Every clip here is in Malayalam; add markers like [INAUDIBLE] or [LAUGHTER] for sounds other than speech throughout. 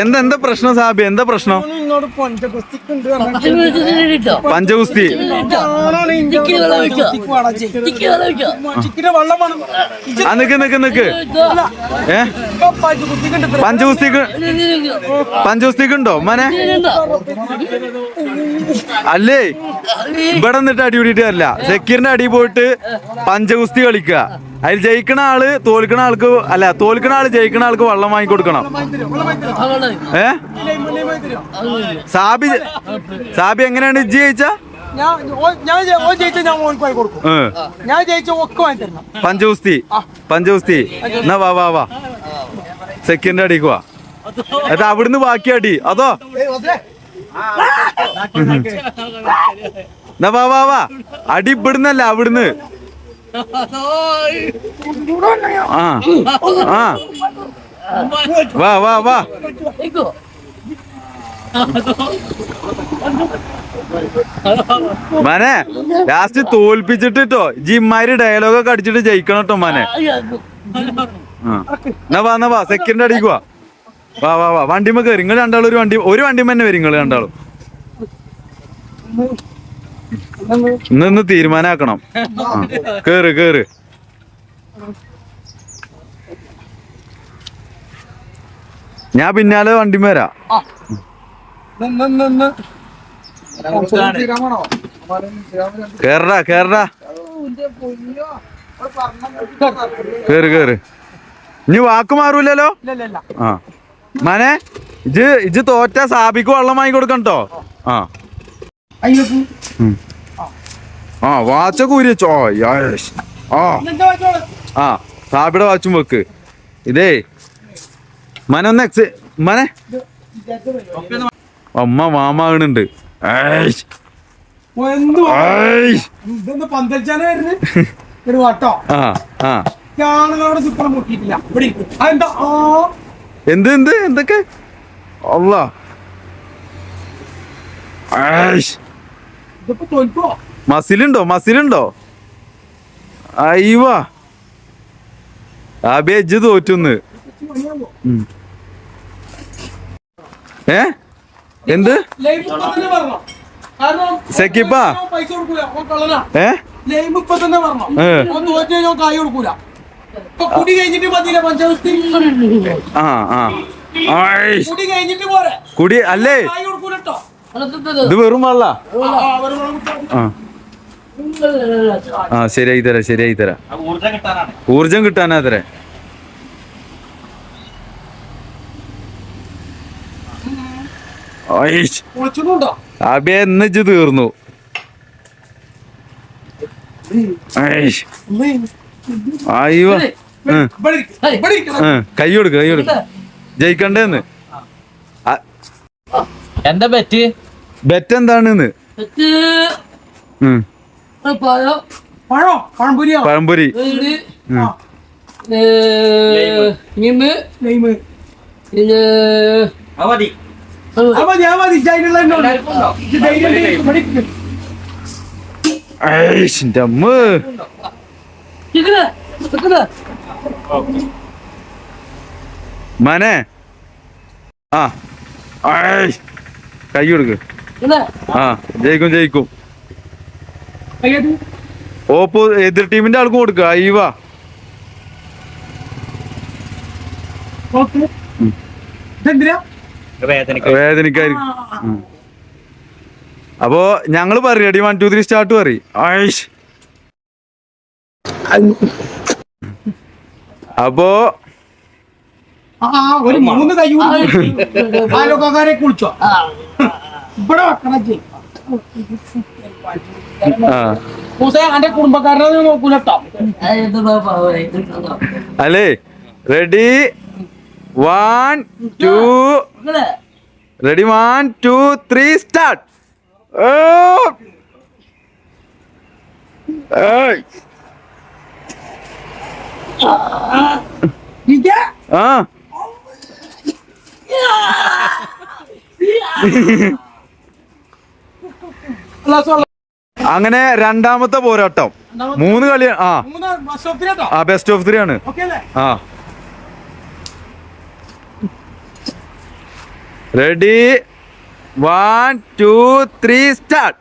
എന്താ എന്താ പ്രശ്നം സാബി? എന്താ പ്രശ്നം? പഞ്ചകുസ്തി നിക്ക് നിക്ക് നിക്ക്. ഏ? പഞ്ചഗുസ്തിക്ക് ഉണ്ടോ മനെ? അല്ലേ? ഇവിടെ നിന്നിട്ട് അടി കൂടിയിട്ട് അല്ല സെക്യൂരിന്റെ അടി പോയിട്ട് പഞ്ചഗുസ്തി കളിക്കുക. അതിൽ ജയിക്കണ ആൾ തോൽക്കണ ആൾക്ക് അല്ല തോൽക്കണ ആൾ ജയിക്കണ ആൾക്ക് വെള്ളം വാങ്ങി കൊടുക്കണം. ഏ? സാബി സാബി എങ്ങനെയാണ് ഇജ്ജി ജയിച്ച? പഞ്ചകുസ്തി പഞ്ചകുസ്തി ഞാൻ ജയി- ജയിച്ച ഞാൻ ഓൾക്ക് വാങ്ങി കൊടുക്കും. ഞാൻ ജയിച്ച ഒക്കെ വാങ്ങി തരണം. പഞ്ചഗുസ്തി പഞ്ചഗുസ്തി എന്നാ വാ വാ വാ. സെക്കൻഡ് അടിക്ക് വാ. എന്നിട്ട് അവിടുന്ന് ബാക്കി അടി. അതോ? എന്നാ വാ വാ വാ. അടി ഇവിടുന്നല്ല അവിടുന്ന്. ആ. വാ വാ വാ. മനെ ലാസ്റ്റ് തോൽപ്പിച്ചിട്ട് ട്ടോ ജിമ്മാര് ഡയലോഗൊക്കെ അടിച്ചിട്ട് ജയിക്കണം കേട്ടോ മനെ. എന്നാ വാ എന്നാ വാ സെക്കൻഡ് അടിക്കുക വാ. വാ വാ വണ്ടിമ്മ വണ്ടിമ കയറി നിങ്ങൾ രണ്ടാളും ഒരു വണ്ടി ഒരു വണ്ടിമ്മ തന്നെ വരും നിങ്ങൾ രണ്ടാളും. ഇന്ന് തീരുമാനാക്കണം. കേറ് കേറ്. ഞാൻ പിന്നാലെ വണ്ടി വരാം കേറടാ കേറടാ. കേറ് കേറ്. ഇനി വാക്ക് മാറൂലല്ലോ? ഇല്ല ഇല്ല ഇല്ല ആ. മനെ ഇജ് ഇജ് തോറ്റ സാബിക്ക് വെള്ളം വാങ്ങി കൊടുക്കണ്ടോ ആ. ആ വാച്ച. കൂരി വെച്ചോ ആ. ആ സാബിയുടെ വാച്ചും വെക്ക്. ഇതേ. മന ഒന്ന് എക്സ് മനെ. അമ്മ മാമാകണുണ്ട്. എന്ത്? എന്ത് എന്ത്? എന്തൊക്കെ? തോൽക്കോ മസിലുണ്ടോ? മസിലുണ്ടോ? അയ്യവാ ആ ബെജ് തോറ്റുന്ന്. ഏ? എന്ത്? സെക്കിപ്പാ? ഏ? കുടി അല്ലേ? ഇത്? വെറും വെള്ള. ആ, ശരിയായി തരാം ശരിയായി തരാം ഊർജം കിട്ടാനാ തരേ ആയിഷ് കുളിച്ചിട്ടുണ്ടോ? അബേ എന്ന് തീർന്നു. അയ്യോ. കൈ കൊടുക്ക കൈ കൊടുക്ക. ജയിക്കണ്ടേന്ന്? എന്താ പറ്റ്? ബെറ്റ്. എന്താണെന്ന് പഴംപൊരി. മനെ. ആ. കൈ കൊടുക്ക്. ആ ജയിക്കും ജയിക്കും. ഓപ്പ് എതിർ ടീമിന്റെ ആൾക്കും കൊടുക്കുക അയ്യവാ. വേദനിക്കായിരിക്കും. അപ്പോ ഞങ്ങൾ പറയടി ready one two three start പറയും. ആയിഷ് അപ്പോ ഒരു മൂന്ന് കൈ കുളിച്ചോ? ഇവിടെ വെക്കണം അന്റെ കുടുംബക്കാരനെ നീ നോക്കൂല കേട്ടോ അല്ലേ? Ready one two ready one two three start ആ. [LAUGHS] [LAUGHS] അങ്ങനെ രണ്ടാമത്തെ പോരാട്ടം. മൂന്ന് കളി ആ. ആ ബെസ്റ്റ് ഓഫ് ത്രീ ആണ്. ആ. Ready one two three start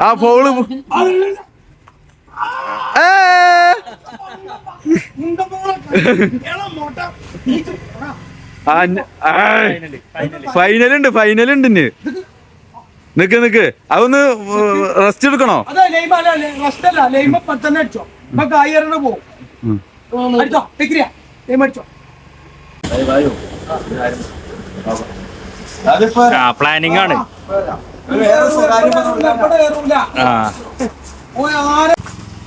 ആ. ഫോൾ ഫൈനൽ ഉണ്ട് ഫൈനൽ ഉണ്ട് ഇന്ന് നിക്ക് നിക്ക്. അതൊന്ന് റെസ്റ്റ് എടുക്കണോ? പ്ലാനിങ് ആണ്. ആ.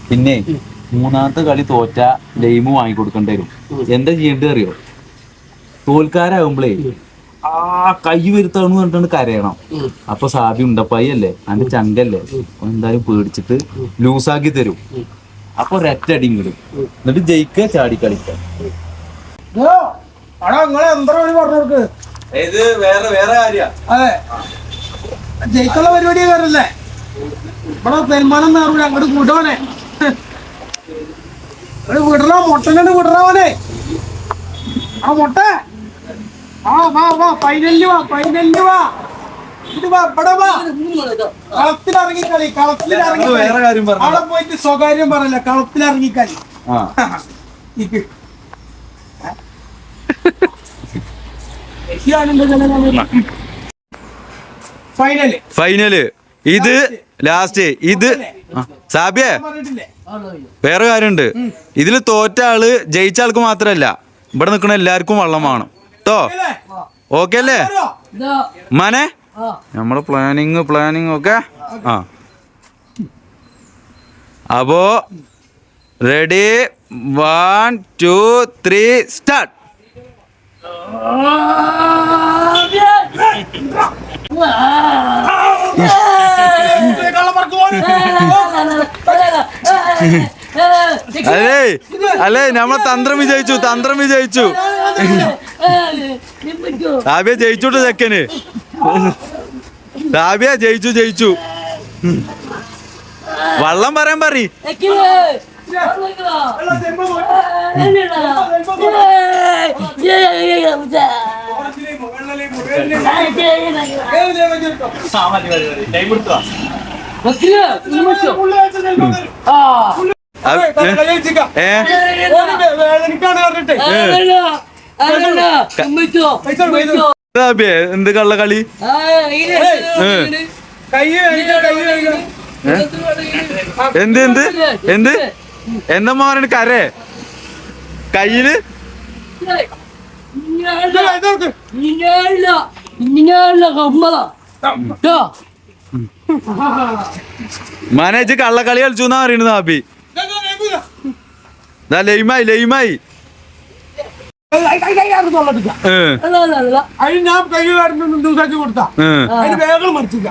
പിന്നെ മൂന്നാമത്തെ കളി തോറ്റ ലൈമ് വാങ്ങിക്കൊടുക്കേണ്ടി വരും. എന്താ ചെയ്യേണ്ടത് അറിയോ? തോൽക്കാരാകുമ്പളേ ആ കൈ വരുത്താന്ന് പറഞ്ഞിട്ട് കരയണം. അപ്പൊ സാബി ഉണ്ടപ്പായി അല്ലേ? അതിന്റെ ചങ്കല്ലേ? എന്തായാലും പേടിച്ചിട്ട് ലൂസാക്കി തരും. അപ്പൊ ഒരറ്റടി കിടും എന്നിട്ട് ജയിക്ക ചാടി കളിക്കാം ഇത് വേറെ വേറെ കാര്യ. അതെ. ജയിക്കുള്ള പരിപാടി വേറല്ലേ ഇവിടെ സൽമാനം നേറൂല അങ്ങോട്ട് അങ്ങോട്ട് വിടണോ? മുട്ടനോട് വിടണവനെ ആ മുട്ട. ആ വാ വാ ഫൈനലിന് വാ ഫൈനലിന് വാ. ഇത് ഇവിടെ. അവിടെ പോയിട്ട് സ്വകാര്യം പറയല്ല കളത്തിലിറങ്ങി കളി. ആ. ഇക്ക്. മെസ്സിയാണെന്റെ ജനങ്ങൾ. ഫൈനൽ ഫൈനൽ ഇത് ലാസ്റ്റ് ഇത് സാബിയെ വേറെ കാര്യമുണ്ട് ഇതിൽ തോറ്റ ആൾ ജയിച്ച ആൾക്ക് മാത്രല്ല ഇവിടെ നിൽക്കുന്ന എല്ലാവർക്കും വള്ളം വേണം കേട്ടോ? ഓക്കെ അല്ലേ? മനെ നമ്മളെ പ്ലാനിങ് പ്ലാനിങ് ഒക്കെ ആ അപ്പോ ready one two three start പോണ്. അല്ലേ അല്ലേ നമ്മളെ തന്ത്രം വിജയിച്ചു തന്ത്രം വിജയിച്ചു സാബിയ ജയിച്ചുട്ടോ ചെക്കന് സാബിയ ജയിച്ചു ജയിച്ചു വള്ളം പറയാൻ പറ. ഓറഞ്ചിലേമോ, എന്ത് കള്ള കളി. എന്ത് എന്ത് എന്ത് എന്താ മോനെ കരേ കയ്യിൽ. മാനേജ് കള്ളക്കളി കളിച്ചു എന്നാ പറയുന്നത്. ദാ ലൈമായി ലൈമായി അതിന് ഞാൻ കൈ കാട്ടുന്ന ദിവസമാക്കി കൊടുത്താ. ഏ. അതിന് വേഗം മറിച്ചില്ല.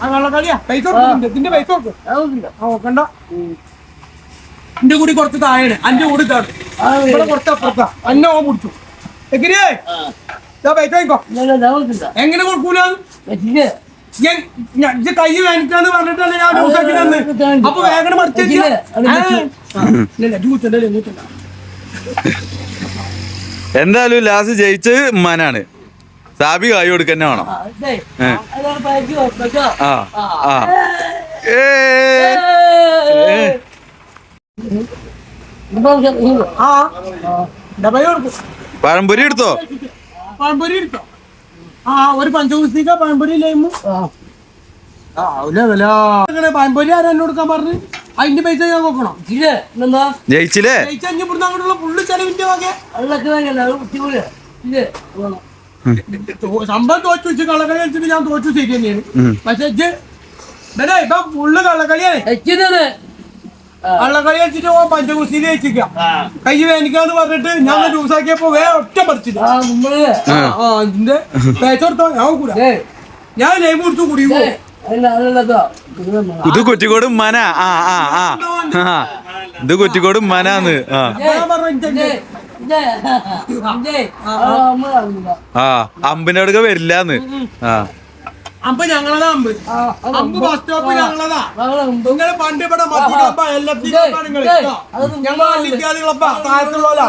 ആ കള്ളക്കളിയാ. പൈസ കൊടുക്കുന്നുണ്ട്. ഇതിന്റെ പൈസ കൊടുക്കും. ആ നോക്കണ്ട എന്റെ കൂടി കുറച്ച് താഴെയാണ് അന്റെ കൂടി താഴെ ഇവിടെ കുറച്ച് അപ്പുറത്താ. അന്നെ ഓ മുടിച്ചു എങ്ങനെയേ? എങ്ങനെ കൊടുക്കൂല? ഞാൻ ഞാൻ- ഇജ്ജ് കൈ വേണിക്കാന്ന് പറഞ്ഞിട്ടാണ് ഞാൻ തന്ന് അപ്പൊ വേഗം ജ്യൂസ് എന്തായാലും ലാസ്റ്റ് ജയിച്ച് ഉമ്മാനാണ്. സാബി കായ് കൊടുക്കന്നെ വേണം. ആ ആ ഏ ആ ഡബൈ കൊടുക്കും പഴംപൊരി എടുത്തോ? പഴംപൊരി എടുത്തോ? ആ ഒരു പഞ്ചകുസ്തിക്ക പഴംപൊരി അങ്ങനെ പഴംപൊരി ആരാ എന്നോട് കൊടുക്കാൻ പറഞ്ഞു? അതിന്റെ പൈസ ഞാൻ നോക്കണം ജയിച്ചില്ലേ? ഇവിടുന്ന് അങ്ങോട്ടുള്ള ഫുള്ള് ചെലവിന്റെ വകെ. തോ- സംഭവം തോച്ചു വെച്ച് കള്ളക്കളി കളിച്ചിട്ട് ഞാൻ തോച്ചു ശരി തന്നെയാണ്. പക്ഷെ ഇപ്പൊ ഫുള്ള് കള്ളക്കളിയാണ് കള്ളക്കളി കളിച്ചിട്ട് ഓ പഞ്ചകുസ്തിയിൽ വെച്ചിക്ക കൈ വേനിക്കാന്ന് പറഞ്ഞിട്ട് ഞാൻ ജ്യൂസാക്കിയപ്പോ വേ ഒറ്റ പറിച്ചില്ല. പൈസ കൊടുത്തോ? ഞാൻ കൂടാ ഞാൻ ലൈവ് കുടിച്ചു കുടിയുമോ ഇത്. കുറ്റിക്കോട് മന ആ ആ ആ. ഇത് കുറ്റിക്കോട് മനാന്ന് ആ. അമ്പിന്റെ അടുക്ക വരില്ലാന്ന്. ആ. അമ്പ് ഞങ്ങളതാ അമ്പ്. അമ്പ് ബസ് സ്റ്റോപ്പ് ഞങ്ങളതാ. നിങ്ങൾ പണ്ട് ഇവിടെ മതിക്കളപ്പ എല്ലാത്തിനും ഞങ്ങൾ അല്ലിക്കാതികളപ്പ താഴത്തുള്ള നിങ്ങൾ.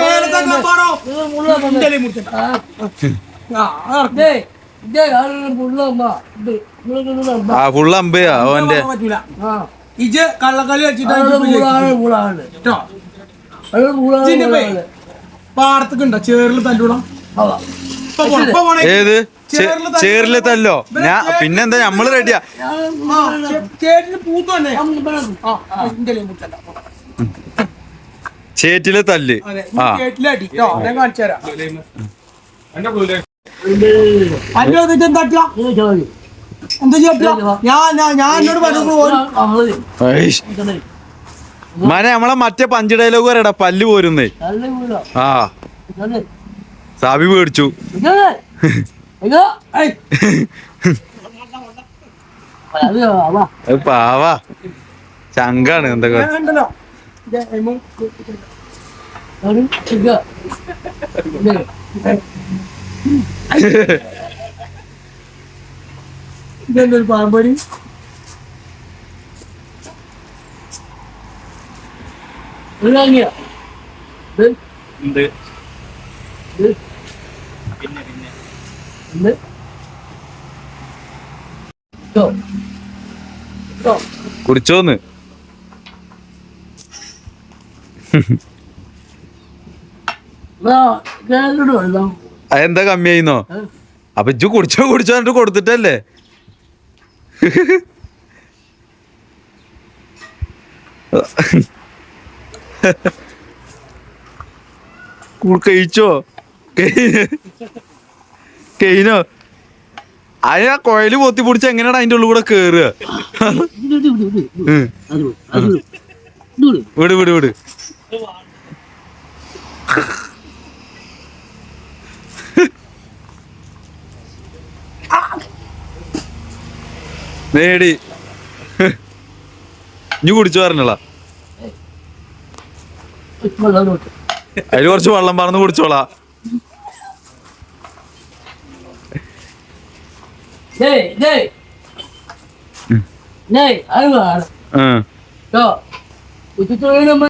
മേലത്തെ മുറിച്ചിട്ട ഫുള്ള് അമ്പയാ ഇജ് കള്ളക്കളി വെച്ചിട്ട് പാടത്തൊക്കെ ഉണ്ടോ? ചേറിൽ തല്ലൂടാ ഏത്? ചേ- ചേറിൽ തല്ലൂടാ. ചേറിൽ തല്ലോ ഞാൻ പിന്നെന്താ? ഞമ്മൾ റെഡിയാ ചേറ്റിലെ തല്ല്. ആ. മനെ നമ്മളെ മറ്റേ പഞ്ച് ഡയലോഗ് പറയടാ പല്ല് പോരുന്നേ. ആ. സാബി പേടിച്ചു. പാവാ. ചങ്കാണ് എന്തൊക്കെ. പാമ്പടി ഇത്? എമ്മോ ഇതെന്തൊരു പാമ്പരി എന്ത്? കുടിച്ചോന്ന്. അതെന്താ കമ്മിയായിന്നോ? അപ്പൊ ഇജ്ജു കുടിച്ചോ കുടിച്ചോ എന്നിട്ട് കൊടുത്തിട്ടല്ലേ? [LAUGHS] കഴിച്ചോ? കെയിനോ? അതിന് ആ കൊയൽ പൊത്തി പിടിച്ച് എങ്ങനെയാണ് അതിന്റെ ഉള്ളിൽ കൂടെ കേറുക. വിട് വിട് വിട്. നേടി ഇനി കുടിച്ചു പറഞ്ഞോളാ. അതിൽ കുറച്ച് വെള്ളം പറന്ന് കുടിച്ചോളാ. Hey, hey, hey! Nej, allvar! Mm. Ja. Och du tar